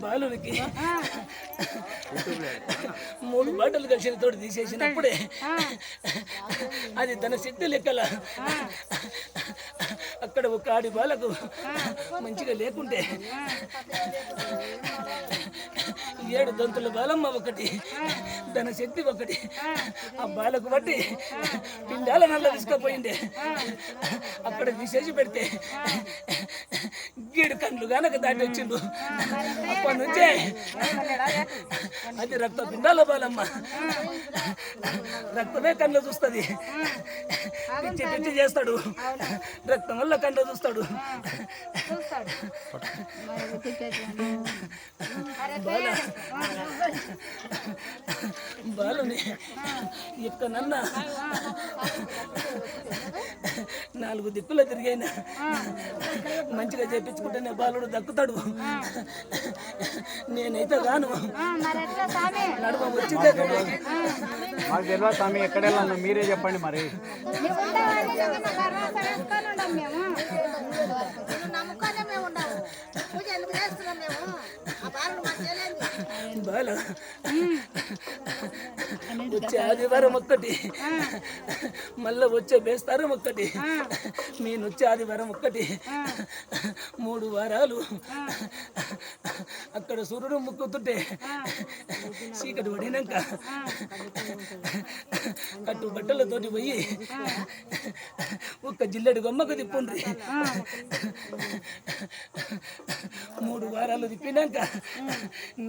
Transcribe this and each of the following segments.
బాలునికి మూడు బాటలు కలిసిన తోటి తీసేసినప్పుడే అది తన శక్తి లెక్కల. అక్కడ ఒక ఆడి బాలకు మంచిగా లేకుంటే ఏడు దంతుల బాలమ్మ ఒకటి తన శక్తి ఒకటి ఆ బాలకు బట్టి పిండాల నల్ల తీసుకుపోయిండే అక్కడ విశేష పెడితే గీడు కండ్లు గానక దాటి వచ్చిండు. అప్పటి నుంచే అది రక్త పిండాల బాలమ్మ. రక్తమే కళ్ళు చూస్తుంది. పిచ్చి పిచ్చి చేస్తాడు. రక్తం వల్ల కళ్ళు చూస్తాడు. బాల. బాలుని ఎక్కనన్నా నాలుగు దిక్కుల తిరిగైనా మంచిగా చేపించుకుంటేనే బాలుడు దక్కుతాడు. నేనైతే రాను మరి ఎట్లా స్వామి నడుమ వచ్చిందే. మాకు తెలియదు స్వామి ఎక్కడ మీరే చెప్పండి మరి. బాల. వచ్చే ఆదివారం ఒక్కటి. మళ్ళా వచ్చే బేస్తారం ఒక్కటి. నేను వచ్చే ఆదివారం ఒక్కటి. మూడు వారాలు. అక్కడ సూర్యుడు ముక్కుతుంటే చీకటి పడినాక కట్టు బట్టలతోటి పోయి ఒక్క జిల్లెడు గొమ్మకు తిప్పుండ్రి. మూడు వారాలు తిప్పినాక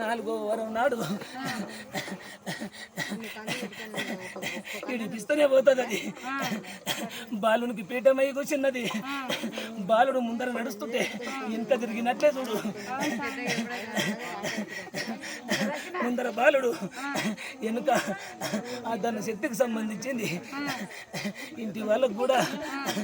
నాలుగో వారం నాడు ఇడిపిస్తూనే పోతుంది అది. బాలునికి పీఠమై కూర్చున్నది. బాలుడు ముందర నడుస్తుంటే ఇంత తిరిగినట్లే చూడు. ముందర బాలుడు. వెనుక ఆ దాని శక్తికి సంబంధించింది. ఇంటి వాళ్ళకు కూడా